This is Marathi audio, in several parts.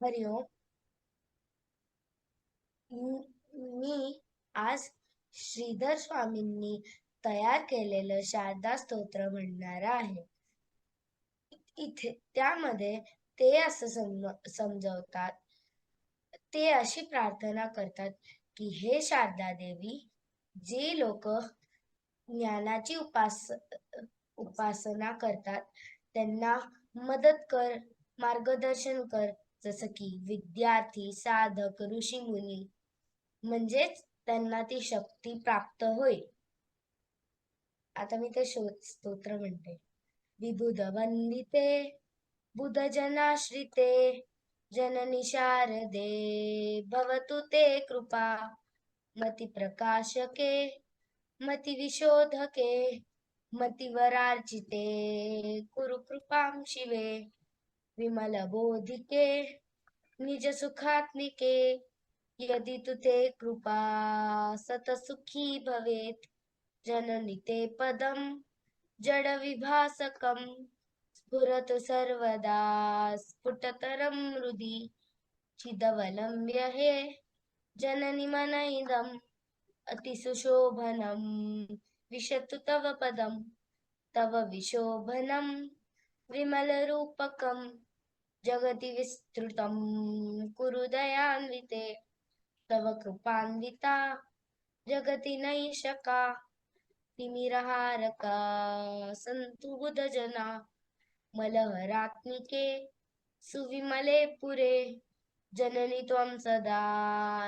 हरि ओम मी आज श्रीधर स्वामींनी तयार केलेलं शारदा स्तोत्र म्हणणार आहे. इथे त्यामध्ये ते असं समजवतात ते अशी प्रार्थना करतात की हे शारदा देवी जे लोक ज्ञानाची उपास उपासना करतात त्यांना मदत कर मार्गदर्शन कर जसं की विद्यार्थी साधक ऋषी मुनी म्हणजेच त्यांना ती शक्ती प्राप्त होईल. आता मी ते स्तोत्र म्हणते. विबुध वंदिते बुधजनाश्रिते जननी शारदे भवतु ते कृपा मती प्रकाशके मती विशोधके मतिवरार्चिते कुरु कृपां शिवे। विमल बोधिके निज सुखात्मिके यदि तु ते कृपा सतसुखी भवेत् जननिते पदं जडविभासकं स्फुरत सर्वदा स्फुटतरं हृदि चिदवलम्ब्य हे जननि मन इदम् अतिसुशोभनं विशतु तव पदं तव विशोभनं विमलरूपकं जगति विस्तृतं कुरु दयान्विते तव कृपान्विता जगति नैषका तिमिरहारका सन्तु बुधजना मलहरात्मिके सुविमले पुरे जननि त्वं सदा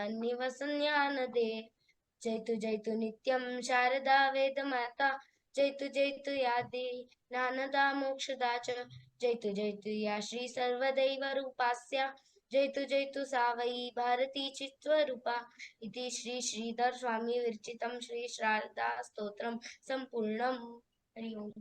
निवसन्यानदे। जयतु जयतु नित्यं शारदा वेदमाता जैतु जैतु या दे ज्ञानदा मोक्षदा च जैतु जैतु या श्री सर्वदैव रूपास्या। जैतु जयतु सा वै भारती चित्स्वरूपा इति श्री श्रीधर स्वामी विरचितं श्री शारदा स्तोत्रं सम्पूर्णम् हरि ओम्